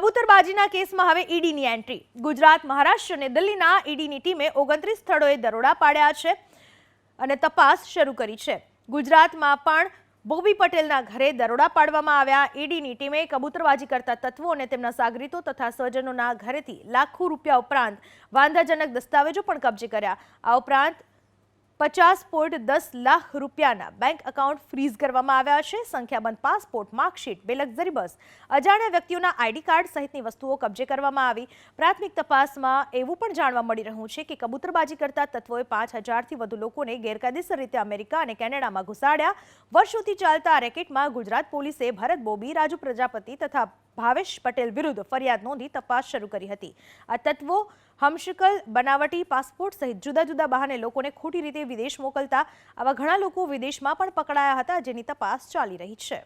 કબૂતરબાજીના કેસમાં હવે ઈડીની એન્ટ્રી. ગુજરાત, મહારાષ્ટ્ર અને દિલ્હીના ઈડીની ટીમે ઓગણત્રીસ સ્થળોએ દરોડા પાડ્યા છે અને તપાસ શરૂ કરી છે. ગુજરાતમાં પણ બોબી પટેલના ઘરે દરોડા પાડવામાં આવ્યા. ઈડીની ટીમે કબૂતરબાજી કરતા તત્વો અને તેમના સાગરીતો તથા સ્વજનોના ઘરેથી લાખો રૂપિયા ઉપરાંત વાંધાજનક દસ્તાવેજો પણ કબજે કર્યા. આ ઉપરાંત પચાસ પોઈન્ટ દસ લાખ રૂપિયાના બેંક એકાઉન્ટ ફ્રીઝ કરવામાં આવ્યા છે. સંખ્યાબંધ પાસપોર્ટ, માર્કશીટ બે લક્ઝરી બસ, અજાણ્યા વ્યક્તિઓના આઈડી કાર્ડ સહિતની વસ્તુઓ કબજે કરવામાં આવી. પ્રાથમિક તપાસમાં એવું પણ જાણવા મળી રહ્યું છે કે કબૂતરબાજી કરતા તત્વોએ પાંચ હજારથી વધુ લોકોને ગેરકાયદેસર રીતે અમેરિકા અને કેનેડામાં ઘુસાડ્યા. વર્ષોથી ચાલતા આ રેકેટમાં ગુજરાત પોલીસે ભરત બોબી, રાજુ પ્રજાપતિ તથા ભાવેશ પટેલ વિરુદ્ધ ફરિયાદ નોંધી તપાસ શરૂ કરી હતી. આ તત્વો હમશકલ, બનાવટી પાસપોર્ટ સહિત જુદા જુદા બહાને લોકોને ખોટી રીતે વિદેશ મોકલતા આવા ઘણા લોકો વિદેશમાં પણ પકડાયા હતા જેની તપાસ ચાલી રહી છે.